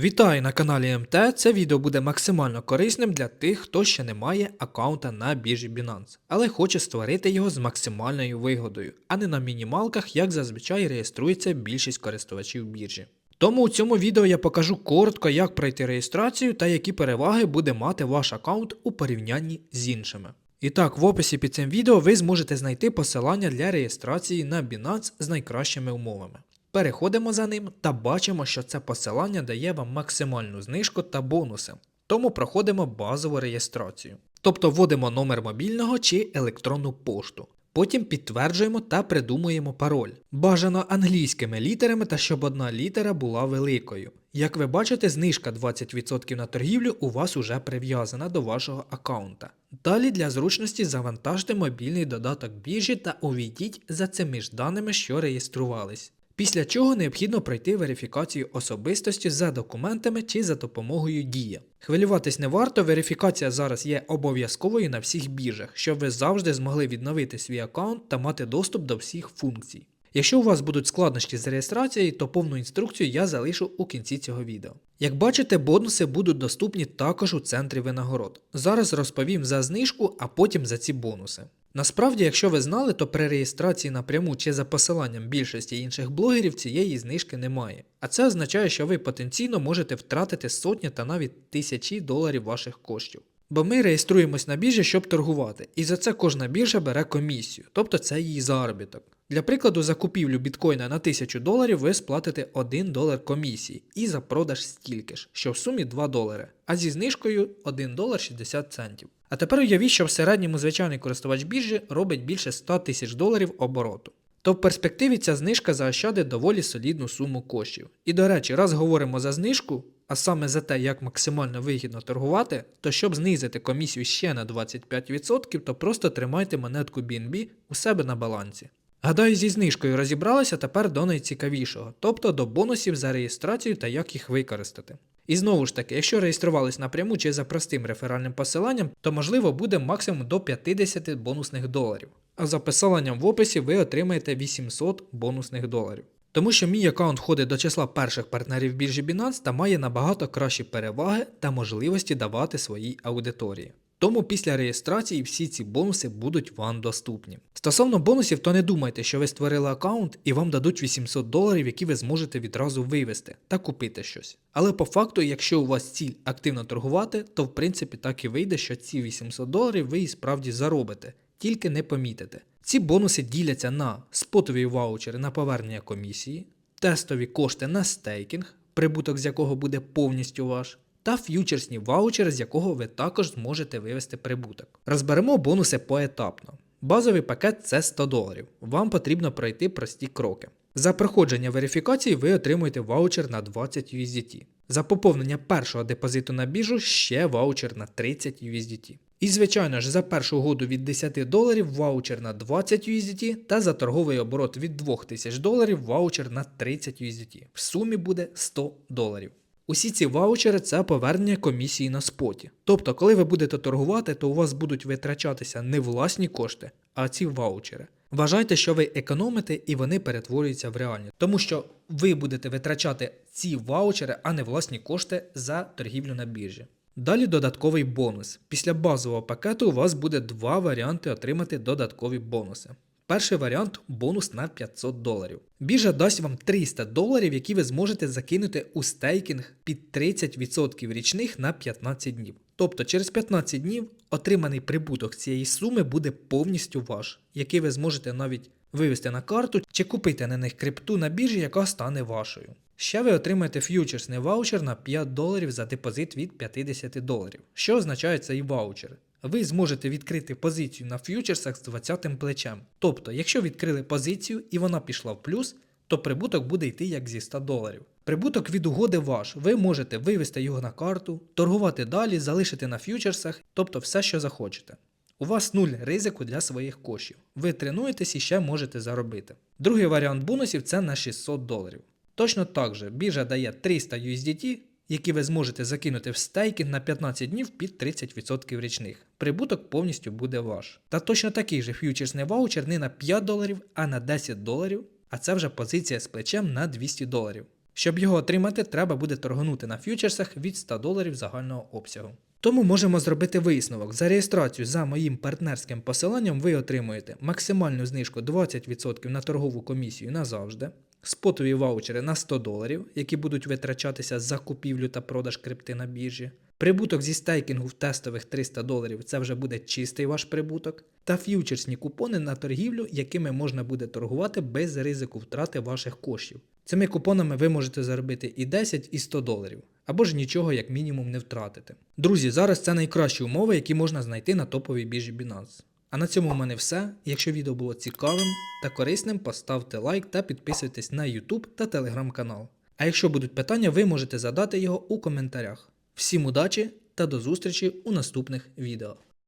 Вітаю на каналі МТ. Це відео буде максимально корисним для тих, хто ще не має аккаунта на біржі Binance, але хоче створити його з максимальною вигодою, а не на мінімалках, як зазвичай реєструється більшість користувачів біржі. Тому у цьому відео я покажу коротко, як пройти реєстрацію та які переваги буде мати ваш аккаунт у порівнянні з іншими. І так, в описі під цим відео ви зможете знайти посилання для реєстрації на Binance з найкращими умовами. Переходимо за ним та бачимо, що це посилання дає вам максимальну знижку та бонуси. Тому проходимо базову реєстрацію. Тобто вводимо номер мобільного чи електронну пошту. Потім підтверджуємо та придумуємо пароль. Бажано англійськими літерами та щоб одна літера була великою. Як ви бачите, знижка 20% на торгівлю у вас уже прив'язана до вашого аккаунта. Далі для зручності завантажте мобільний додаток біржі та увійдіть за цими ж даними, що реєструвались. Після чого необхідно пройти верифікацію особистості за документами чи за допомогою Дія. Хвилюватись не варто, верифікація зараз є обов'язковою на всіх біржах, щоб ви завжди змогли відновити свій аккаунт та мати доступ до всіх функцій. Якщо у вас будуть складнощі з реєстрацією, то повну інструкцію я залишу у кінці цього відео. Як бачите, бонуси будуть доступні також у центрі винагород. Зараз розповім за знижку, а потім за ці бонуси. Насправді, якщо ви знали, то при реєстрації напряму чи за посиланням більшості інших блогерів цієї знижки немає. А це означає, що ви потенційно можете втратити сотні та навіть тисячі доларів ваших коштів. Бо ми реєструємось на біржі, щоб торгувати, і за це кожна біржа бере комісію, тобто це її заробіток. Для прикладу, за купівлю біткоїна на 1000 доларів ви сплатите 1 долар комісії і за продаж стільки ж, що в сумі 2 долари, а зі знижкою 1 долар 60 центів. А тепер уявіть, що в середньому звичайний користувач біржі робить більше 100 тисяч доларів обороту. То в перспективі ця знижка заощадить доволі солідну суму коштів. І до речі, раз говоримо за знижку, а саме за те, як максимально вигідно торгувати, то щоб знизити комісію ще на 25%, то просто тримайте монетку BNB у себе на балансі. Гадаю, зі знижкою розібралися тепер до найцікавішого, тобто до бонусів за реєстрацію та як їх використати. І знову ж таки, якщо реєструвались напряму чи за простим реферальним посиланням, то можливо буде максимум до 50 бонусних доларів. А за посиланням в описі ви отримаєте 800 бонусних доларів. Тому що мій аккаунт входить до числа перших партнерів біржі Binance та має набагато кращі переваги та можливості давати своїй аудиторії. Тому після реєстрації всі ці бонуси будуть вам доступні. Стосовно бонусів, то не думайте, що ви створили аккаунт і вам дадуть 800 доларів, які ви зможете відразу вивести та купити щось. Але по факту, якщо у вас ціль активно торгувати, то в принципі так і вийде, що ці 800 доларів ви і справді заробите, тільки не помітите. Ці бонуси діляться на спотові ваучери на повернення комісії, тестові кошти на стейкінг, прибуток з якого буде повністю ваш та ф'ючерсні ваучери, з якого ви також зможете вивести прибуток. Розберемо бонуси поетапно. Базовий пакет це 100 доларів. Вам потрібно пройти прості кроки. За проходження верифікації ви отримуєте ваучер на 20 USDT. За поповнення першого депозиту на біржу ще ваучер на 30 USDT. І, звичайно ж, за першу угоду від 10 доларів ваучер на 20 USDT та за торговий оборот від 2000 доларів ваучер на 30 USDT. В сумі буде 100 доларів. Усі ці ваучери це повернення комісії на споті. Тобто, коли ви будете торгувати, то у вас будуть витрачатися не власні кошти, а ці ваучери. Вважайте, що ви економите і вони перетворюються в реальні, тому що ви будете витрачати ці ваучери, а не власні кошти за торгівлю на біржі. Далі додатковий бонус. Після базового пакету у вас буде два варіанти отримати додаткові бонуси. Перший варіант бонус на 500 доларів. Біржа дасть вам 300 доларів, які ви зможете закинути у стейкінг під 30% річних на 15 днів. Тобто через 15 днів отриманий прибуток цієї суми буде повністю ваш, який ви зможете навіть вивести на карту чи купити на них крипту на біржі, яка стане вашою. Ще ви отримаєте ф'ючерсний ваучер на 5 доларів за депозит від 50 доларів. Що означає цей ваучер? Ви зможете відкрити позицію на ф'ючерсах з 20 плечем. Тобто, якщо відкрили позицію і вона пішла в плюс, то прибуток буде йти як зі 100 доларів. Прибуток від угоди ваш, ви можете вивести його на карту, торгувати далі, залишити на ф'ючерсах, тобто все, що захочете. У вас нуль ризику для своїх коштів. Ви тренуєтесь і ще можете заробити. Другий варіант бонусів це на 600 доларів. Точно так же біржа дає 300 USDT, які ви зможете закинути в стейкінг на 15 днів під 30% річних. Прибуток повністю буде ваш. Та точно такий же ф'ючерсний ваучер не на 5 доларів, а на 10 доларів, а це вже позиція з плечем на 200 доларів. Щоб його отримати, треба буде торгнути на фьючерсах від 100 доларів загального обсягу. Тому можемо зробити висновок. За реєстрацію за моїм партнерським посиланням ви отримуєте максимальну знижку 20% на торгову комісію назавжди, спотові ваучери на 100 доларів, які будуть витрачатися за купівлю та продаж крипти на біржі. Прибуток зі стейкінгу в тестових 300 доларів це вже буде чистий ваш прибуток, та ф'ючерсні купони на торгівлю, якими можна буде торгувати без ризику втрати ваших коштів. Цими купонами ви можете заробити і 10, і 100 доларів, або ж нічого як мінімум не втратити. Друзі, зараз це найкращі умови, які можна знайти на топовій біржі Binance. А на цьому в мене все. Якщо відео було цікавим та корисним, поставте лайк та підписуйтесь на YouTube та Telegram канал. А якщо будуть питання, ви можете задати його у коментарях. Всім удачі та до зустрічі у наступних відео.